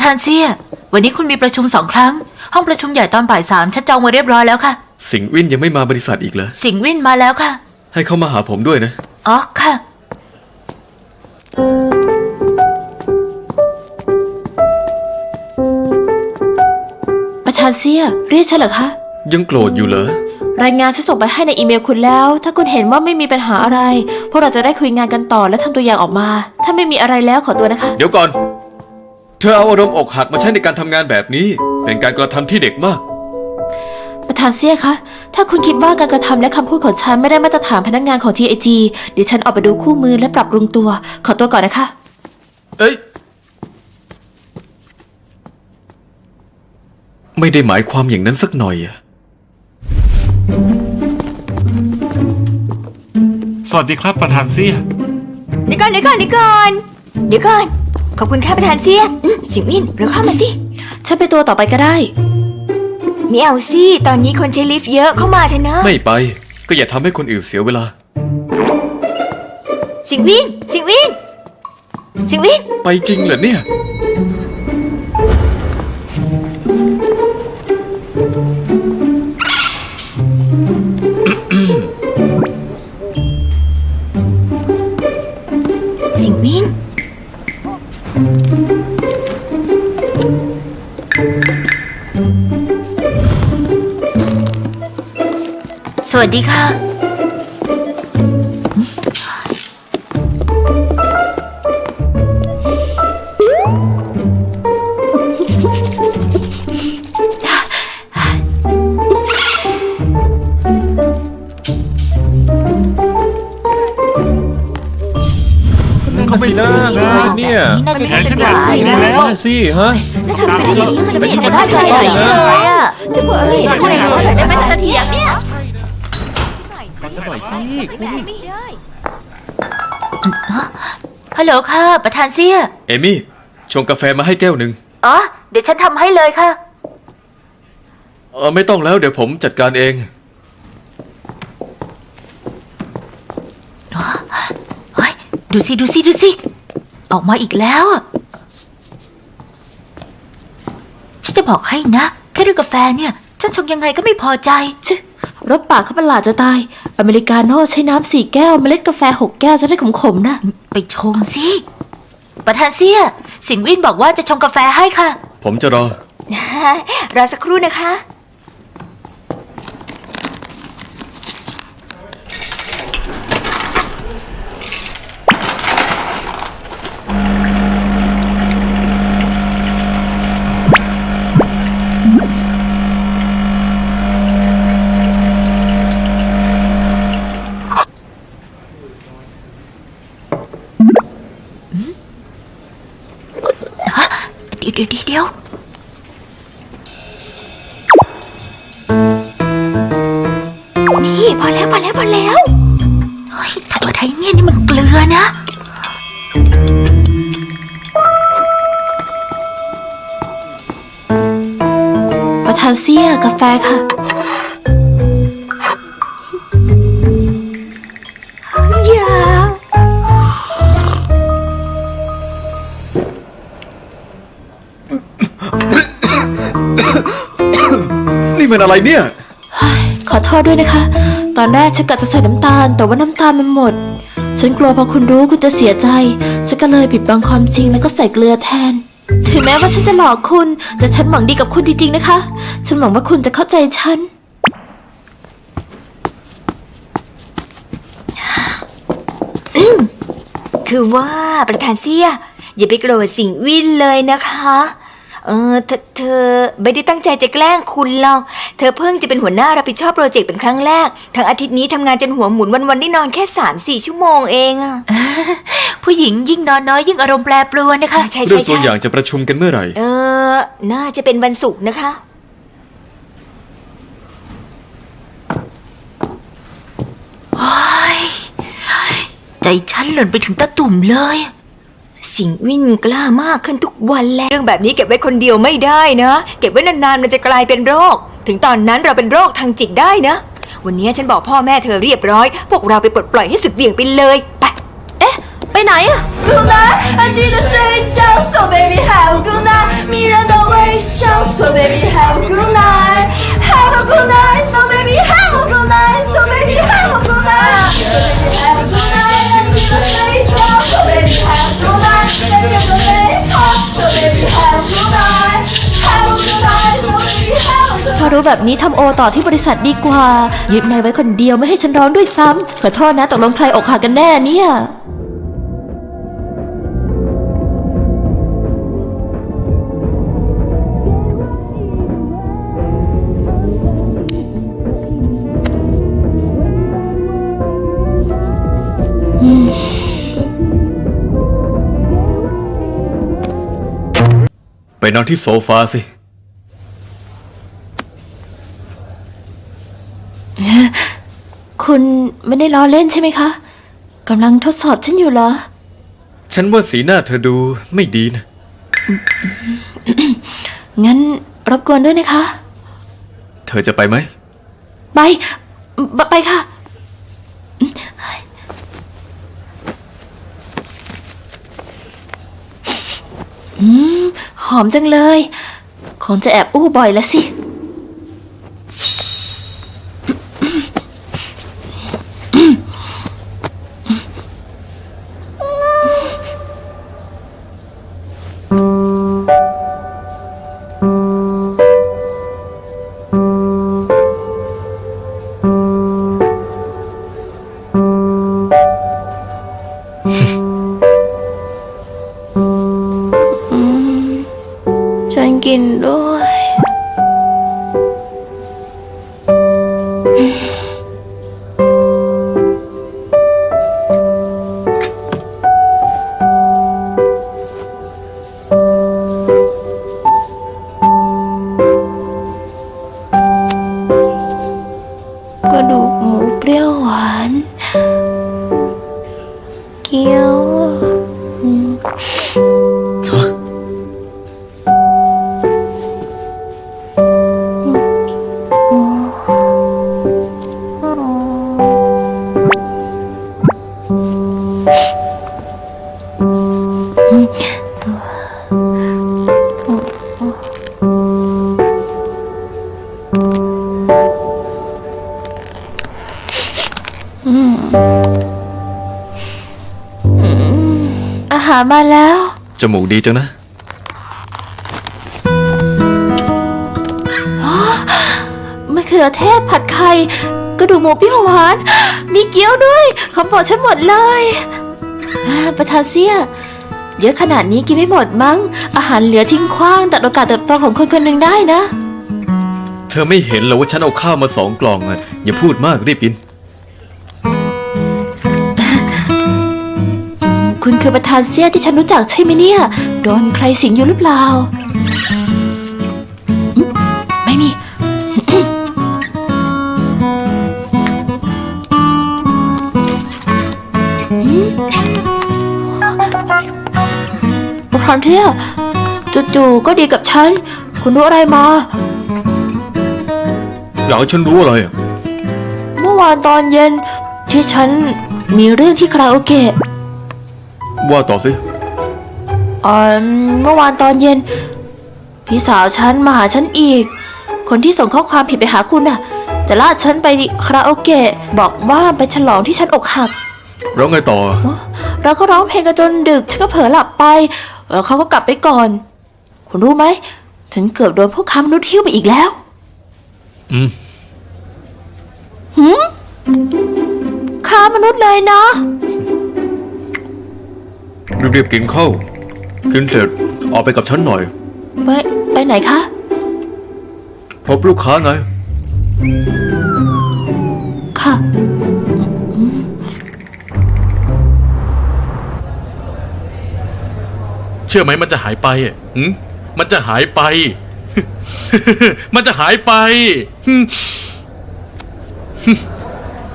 ประธานเซียวันนี้คุณมีประชุมสองครั้ง ห้องประชุมใหญ่ตอนบ่ายสามฉันจองไว้เรียบร้อยแล้วค่ะ สิงห์วินยังไม่มาบริษัทอีกเหรอ สิงห์วินมาแล้วค่ะ ให้เขามาหาผมด้วยนะ อ๋อค่ะ ประธานเซียเรียกฉันเหรอคะ ยังโกรธอยู่เหรอ รายงานฉันส่งไปให้ในอีเมลคุณแล้ว ถ้าคุณเห็นว่าไม่มีปัญหาอะไร พวกเราจะได้คุยงานกันต่อและทำตัวอย่างออกมา ถ้าไม่มีอะไรแล้วขอตัวนะคะ เดี๋ยวก่อน เธอเอาอารมณ์อกหักมาใช้ในการทำงานแบบนี้ เป็นการกระทำที่เด็กมาก ประธานเซียคะ ถ้าคุณคิดว่าการกระทำและคำพูดของฉันไม่ได้มาตรฐานพนักงานของ TIG เดี๋ยวฉันออกไปดูคู่มือและปรับปรุงตัว ขอตัวก่อนนะคะ เอ้ย ไม่ได้หมายความอย่างนั้นสักหน่อยอะสวัสดีครับประธานเซียเดี๋ยวก่อนเดี๋ยวก่อนเดี๋ยวก่อนเดี๋ยวก่อน ขอบคุณค่ะประธานเสียอืมสิงมินเราเข้ามาสิ ฉันไปตัวต่อไปก็ได้ไม่เอาสิตอนนี้คนใช้ลิฟต์เยอะเข้ามาเถอะเนอะไม่ไปก็อย่าทำให้คนอื่นเสียเวลาสิงวินสิงวินสิงวินไปจริงเหรอเนี่ยสิงวิน สวัสดีค่ะ เขาไม่น่าเลยเนี่ยนี่น่าจะแผนเป็ฉันนหอยากลายคุยนะแล้วสิฮะแล้วทำเป็นอย่างนี้มันไม่ไม่เห็เห็นนจะจะน่าน่าเชื่เชื่ออใหใหญ่ญ่เลเลยยอะจะบอกอะไรไม่เป็นนาทีอะเนี่ย กันหน่อยสิไม่ได้ไม่ได้ ฮัลโหลค่ะ ประธานเซีย เอมี่ ชงกาแฟมาให้แก้วหนึ่งอ๋อ เดี๋ยวฉันทำให้เลยค่ะ เออไม่ต้องแล้วเดี๋ยวผมจัดการเอง เฮ้ย ดูสิ ดูสิ ดูสิ ออกมาอีกแล้วอะฉันจะบอกให้นะ แค่เรื่องกาแฟเนี่ย ฉันชงยังไงก็ไม่พอใจชิ รสปากเขาประหลาดจะตาย อเมริกาโน่ใช้น้ำสี่แก้ว เมล็ดกาแฟหกแก้วจะได้ขมๆนะ ไปชงสิประธานเซียสิงห์วินบอกว่าจะชงกาแฟให้ค่ะ ผมจะรอ รอสักครู่นะคะ เดี๋ยวเดี๋ยวเดียวนี่พอแล้วพอแล้วพอแล้วเฮ้ยทำอะไรเนี่ยนี่มันเกลือนะประธานเซียกาแฟค่ะ นี่มันอะไรเนี่ย ขอโทษด้วยนะคะ ตอนแรกฉันกะจะใส่น้ำตาล แต่ว่าน้ำตาลมันหมด ฉันกลัวพอคุณรู้คุณจะเสียใจ ฉันก็เลยปิดบังความจริงแล้วก็ใส่เกลือแทน ถึงแม้ว่าฉันจะหลอกคุณ แต่ฉันหวังดีกับคุณจริงๆนะคะ ฉันหวังว่าคุณจะเข้าใจฉัน คือว่าประธานเสียอย่าไปโกรธสิงวินเลยนะคะ เออเธอเธอไม่ได้ตั้งใจจะแกล้งคุณหรอก เธอเพิ่งจะเป็นหัวหน้ารับผิดชอบโปรเจกต์เป็นครั้งแรก ทั้งอาทิตย์นี้ทำงานจนหัวหมุนวันๆได้นอนแค่สามสี่ชั่วโมงเองอะผู้หญิงยิ่งนอนน้อยยิ่งอารมณ์แปรปรวนนะคะใช่เรื่ใช่องตัวใช่อย่างจะประชุมกันเมื่อไหร่ เออ น่าจะเป็นวันศุกร์นะคะโอ้ยใจฉันหล่นไปถึงตะตุ่มเลย สิงวินกล้ามากขึ้นทุกวันแล้ว เรื่องแบบนี้เก็บไว้คนเดียวไม่ได้นะ เก็บไว้นานๆมันจะกลายเป็นโรค ถึงตอนนั้นเราเป็นโรคทางจิตได้นะ วันนี้ฉันบอกพ่อแม่เธอเรียบร้อย พวกเราไปปลดปล่อยให้สุดเหวี่ยงไปเลย ไป เอ๊ะ ไปไหนอะ 孤单，安静的睡觉，So baby have a good night，迷人的微笑，So baby have a good night，have a good night，So baby have a good night，So baby have a good night，So baby have a good night， พอรู้แบบนี้ทำโอต่อที่บริษัทดีกว่า ยึดไม้ไว้คนเดียวไม่ให้ฉันร้องด้วยซ้ำขอโทษนะตกลงใครอกหักกันแน่เนี่ย นอนที่โซฟาสิ คุณไม่ได้ล้อเล่นใช่ไหมคะกำลังทดสอบฉันอยู่เหรอ ฉันว่าสีหน้าเธอดูไม่ดีนะ งั้นรบกวนด้วยนะคะ เธอจะไปไหม ไป ไปไปค่ะ อืม หอมจังเลย คงจะแอบอู้บ่อยละสิ กระดูกหมูเปรี้ยวหวาน เกี๊ยว มาแล้ว จมูกดีจังนะ มะเขือเทศผัดไข่กระดูกหมูเปรี้ยวหวาน มีเกี๊ยวด้วยของโปรดฉันหมดเลยอ่าประธานเสีย เยอะขนาดนี้กินไม่หมดมั้ง อาหารเหลือทิ้งขว้างตัดโอกาสเติบโตของคนคนหนึ่งได้นะ เธอไม่เห็นเหรอว่าฉันเอาข้าวมาสองกล่องอะอย่าพูดมากรีบกิน คุณคือประธานเสียที่ฉันรู้จักใช่ไหมเนี่ย โดนใครสิงอยู่หรือเปล่าอืมไม่มีประธานเทียจู่ๆก็ดีกับฉัน คุณรู้อะไรมา อยากให้ฉันรู้อะไรอะ เมื่อวานตอนเย็นที่ฉันมีเรื่องที่คาราโอเกะ ว่าต่อสิเอ่อเมื่อวานตอนเย็น พี่สาวฉันมาหาฉันอีก คนที่ส่งข้อความผิดไปหาคุณน่ะ จะลากฉันไปคาราโอเกะบอกว่าไปฉลองที่ฉันอกหัก แล้วไงต่อ เราก็ร้องเพลงกันจนดึกฉันก็เผลอหลับไปเออเขาก็กลับไปก่อน คุณรู้ไหมฉันเกือบโดนพวกค้ามนุษย์หิ้วไปอีกแล้ว อืมหืมค้ามนุษย์เลยนะ รีบๆกินข้าวกินเสร็จออกไปกับฉันหน่อย ไปไปไหนคะ พบลูกค้าไงค่ะ เชื่อไหมมันจะหายไปอะหืมมันจะหายไป มันจะหายไปหืม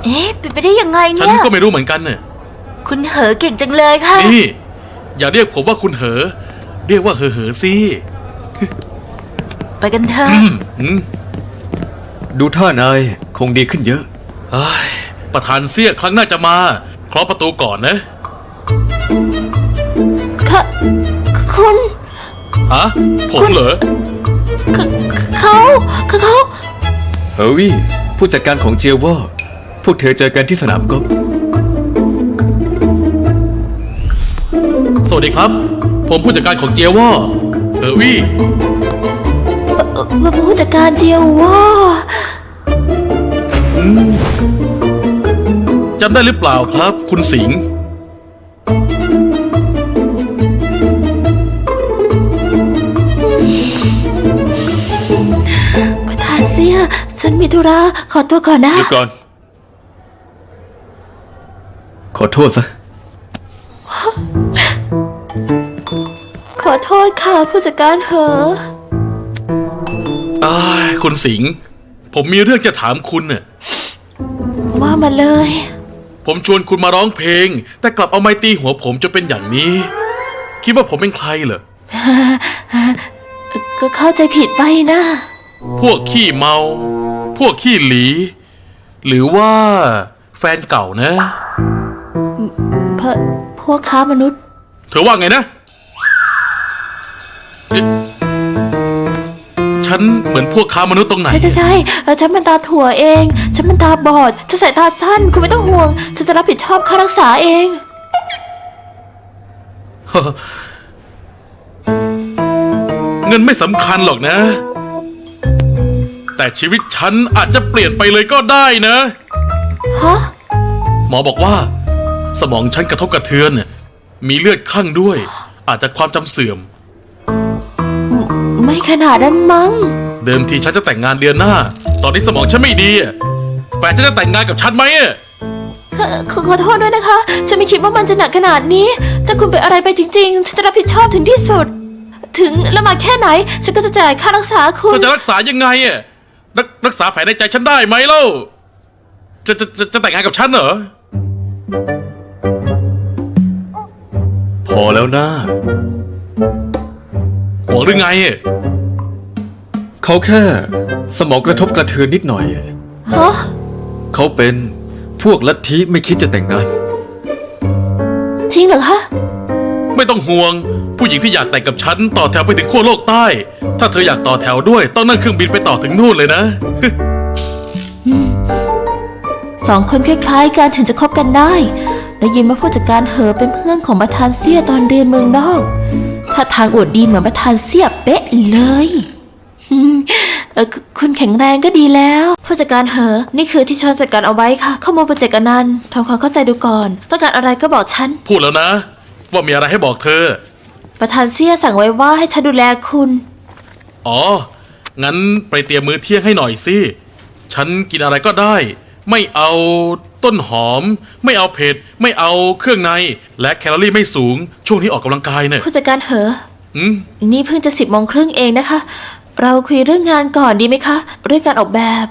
เอ๊ะเป็นไปได้ยังไงฉันเนี่ย ก็ไม่รู้เหมือนกันน่ะ คุณเหอเก่งจังเลยค่ะ นี่ อย่าเรียกผมว่าคุณเหอ เรียกว่าเหอเหอสิไปกันเถอะอืมหืมดูท่านายคงดีขึ้นเยอะ เอ้ยประธานเสี้ยครั้งหน้าจะมาเคาะประตูก่อนนะอะคุณฮะผมเหรอเขาเขาเขา เฮอร์วี่ผู้จัดการของเจียวว่าพวกเธอเจอกันที่สนามกอล์ฟ วัสดีครับ ผมผู้จัดการของเจียวว่าเฮอร์วี่เอ่อผู้จัดการเจียวว่าจำได้หรือเปล่าครับ คุณสิงห์ประธานเสียฉันมีธุระขอตัวก่อนนะหยุดก่อน ขอโทษซะ โทษค่ะผู้จัดการเหอะอ้ายคุณสิงห์ผมมีเรื่องจะถามคุณน่ะว่ามาเลย ผมชวนคุณมาร้องเพลง แต่กลับเอาไม้ตีหัวผมจนเป็นอย่างนี้ คิดว่าผมเป็นใครเหรอ ก็เข้าใจผิดไปนะ พวกขี้เมา พวกขี้หลี หรือว่า แฟนเก่านะเพราะพวกค้ามนุษย์ เธอว่าไงนะ ฉันเหมือนพวกค้ามนุษย์ตรงไหน ใช่ใช่ใช่เอ่อฉันมันตาถั่วเอง ฉันมันตาบอด ฉันสายตาสั้น คุณไม่ต้องห่วง ฉันจะรับผิดชอบค่ารักษาเอง เงินไม่สำคัญหรอกนะ แต่ชีวิตฉันอาจจะเปลี่ยนไปเลยก็ได้นะ ฮะ หมอบอกว่า สมองฉันกระทบกระเทือนเนี่ยมีเลือดข้างด้วย อาจจะความจำเสื่อม ไม่ขนาดนั้นมั้ง เดิมทีฉันจะแต่งงานเดือนหน้า ตอนนี้สมองฉันไม่ดีอะแฟนฉันจะแต่งงานกับฉันไหมอะขอขอขอโทษด้วยนะคะ ฉันไม่คิดว่ามันจะหนักขนาดนี้ ถ้าคุณเป็นอะไรไปจริงๆ ฉันจะรับผิดชอบถึงที่สุด ถึงละหมาดแค่ไหน ฉันก็จะจ่ายค่ารักษาคุเธณอจะรักษายังไงอะรักรักษาแผลในใจฉันได้ไหมเล่าจะจะจะจะแต่งงานกับฉันเหรอ พอแล้วนะ ห่วงหรือไงอะเขาแค่ สมองกระทบกระเทือนนิดหน่อย ฮะ เขาเป็นพวกลัทธิไม่คิดจะแต่งงาน จริงเหรอคะ ไม่ต้องห่วง ผู้หญิงที่อยากแต่งกับฉันต่อแถวไปถึงขั้วโลกใต้ ถ้าเธออยากต่อแถวด้วยต้องนั่งเครื่องบินไปต่อถึงนู่นเลยนะ สองคนคล้ายๆกันถึงจะคบกันได้ ได้ยินว่าผู้จัดการเหอเป็นเพื่อนของประธานเสียตอนเรียนเมืองนอก ถ้าทางอวดดีเหมือนประธานเสียเป๊ะเลยอืมเออคุคุณแข็งแรงก็ดีแล้วผู้จัดการเหอ นี่คือที่ฉันจัดการเอาไว้ค่ะ ข้อมูลโปรเจกต์อนันต์ทำความเข้าใจดูก่อน ต้องการอะไรก็บอกฉัน พูดแล้วนะ ว่ามีอะไรให้บอกเธอ ประธานเสียสั่งไว้ว่าให้ฉันดูแลคุณ อ๋อ งั้นไปเตรียมมื้อเที่ยงให้หน่อยสิ ฉันกินอะไรก็ได้ ไม่เอา ต้นหอม ไม่เอาเผ็ด ไม่เอาเครื่องใน และแคลอรี่ไม่สูง ช่วงที่ออกกำลังกายเนี่ยผู้จัดการเหออืมนี่เพิ่งจะสิบโมงครึ่งเองนะคะ เราคุยเรื่องงานก่อนดีไหมคะ เรื่องการออกแบบ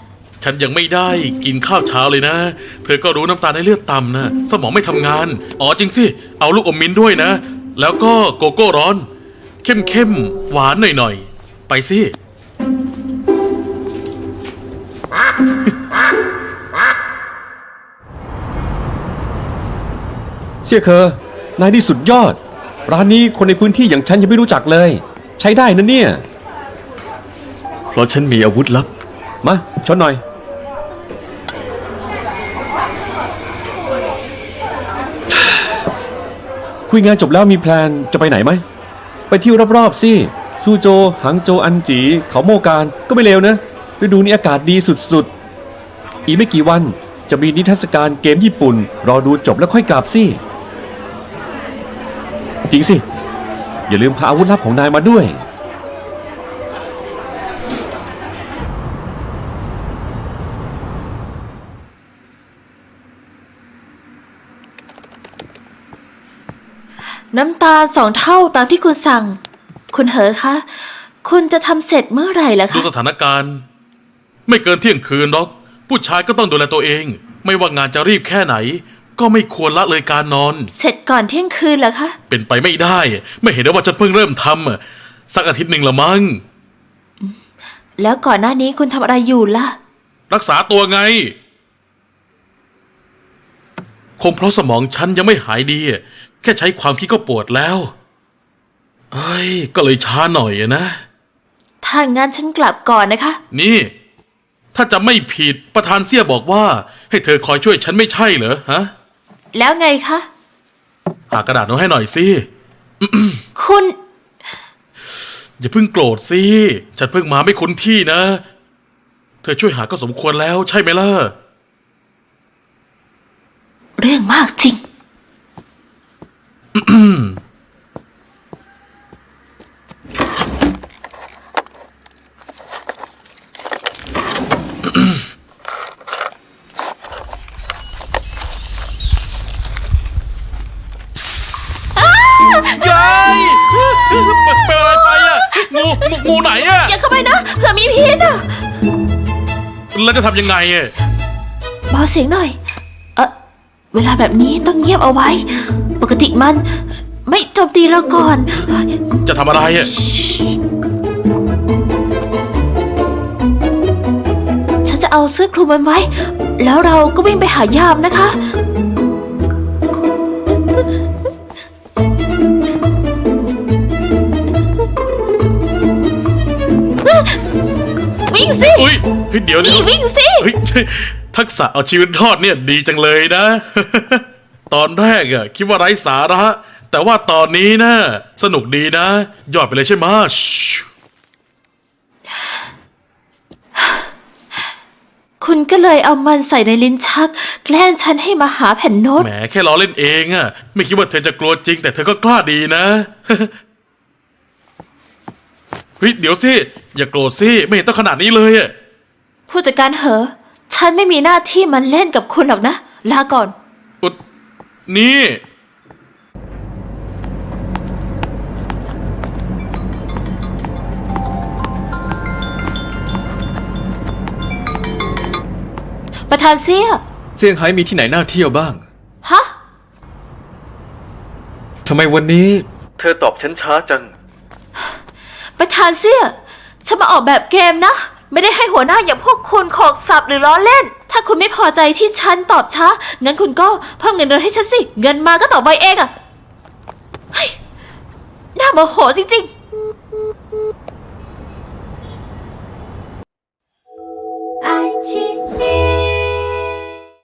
ฉันยังไม่ได้กินข้าวเช้าเลยนะ เธอก็รู้น้ำตาลในเลือดต่ำนะ สมองไม่ทำงาน อ๋อจริงสิ เอาลูกอมมิ้นด้วยนะ แล้วก็โกโก้ร้อน เข้มเข้มๆหวานหน่อยๆ ไปสิ เชี่ยเคอนายนี่สุดยอด ร้านนี้คนในพื้นที่อย่างฉันยังไม่รู้จักเลย ใช้ได้นะเนี่ย เพราะฉันมีอาวุธลับ มาชนหน่อย คุยงานจบแล้วมีแพลนจะไปไหนไหม ไปเที่ยวรอบๆสิซูโจ หังโจอันจี เขาโมการก็ไม่เลวนะฤดูนี้อากาศดีสุดๆ อีกไม่กี่วันจะมีนิทรรศการเกมญี่ปุ่น รอดูจบแล้วค่อยกลับสิ จริงสิ อย่าลืมพาอาวุธลับของนายมาด้วย น้ำตาลสองเท่าตามที่คุณสั่ง คุณเหอคะ คุณจะทำเสร็จเมื่อไหร่ล่ะดูคะ สถานการณ์ ไม่เกินเที่ยงคืนหรอก ผู้ชายก็ต้องดูแลตัวเอง ไม่ว่างานจะรีบแค่ไหน ก็ไม่ควรละเลยการนอน เสร็จก่อนเที่ยงคืนเหรอคะ เป็นไปไม่ได้ ไม่เห็นได้ว่าฉันเพิ่งเริ่มทำอะสักอาทิตย์หนึ่งละมั้ง แล้วก่อนหน้านี้คุณทำอะไรอยู่ล่ะ รักษาตัวไง คงเพราะสมองฉันยังไม่หายดีอะแค่ใช้ความคิดก็ปวดแล้วเอ้ยก็เลยช้าหน่อยอะนะ ถ้างั้นฉันกลับก่อนนะคะ นี่ ถ้าจะไม่ผิดประธานเสี่ยบอกว่า ให้เธอคอยช่วยฉันไม่ใช่เหรอฮะ แล้วไงคะ หากระดาษมาให้หน่อยสิ คุณ อย่าเพิ่งโกรธสิ ฉันเพิ่งมาไม่คุ้นที่นะ เธอช่วยหาก็สมควรแล้วใช่ไหมล่ะ เรื่องมากจริง ทำยังไงอะเบาเสียงหน่อย เออเวลาแบบนี้ต้องเงียบเอาไว้ ปกติมัน ไม่โจมตีเราก่อน จะทำอะไรอะฉันจะเอาเสื้อคลุมมันไว้ แล้วเราก็วิ่งไปหายามนะคะ วิ่งสิอุ้ยเฮ้ยเดี๋ยวนี่เดี๋ยววิ่งสิ เฮ้ยทักษะเอาชีวิตรอดเนี่ยดีจังเลยนะ ตอนแรกอะคิดว่าไร้สาระ แต่ว่าตอนนี้นะสนุกดีนะ ยอดไปเลยใช่ไหมะชิคุณก็เลยเอามันใส่ในลิ้นชัก แกล้งฉันให้มาหาแผ่นโน้ต แหมแค่ล้อเล่นเองอะไม่คิดว่าเธอจะกลัวจริง แต่เธอก็กล้าดีนะ เฮ้ยเดี๋ยวสิอย่าโกรธสิไม่เห็นต้องขนาดนี้เลยอะผู้จัดการเหอะฉันไม่มีหน้าที่มันเล่นกับคุณหรอกนะ ลาก่อน อุดนี่ ประธานเสียเซี่ยงไฮ้มีที่ไหนน่าเที่ยวบ้าง ฮะ ทำไมวันนี้ เธอตอบฉันช้าจัง ประธานเสียฉันมาออกแบบเกมนะ ไม่ได้ให้หัวหน้าอย่างพวกคุณขอกสับหรือล้อเล่น ถ้าคุณไม่พอใจที่ฉันตอบช้า งั้นคุณก็เพิ่มเงินเดือนให้ฉันสิ เงินมาก็ต่อใบเองอะเฮ้ยน่าโมโหจริง ๆ爱情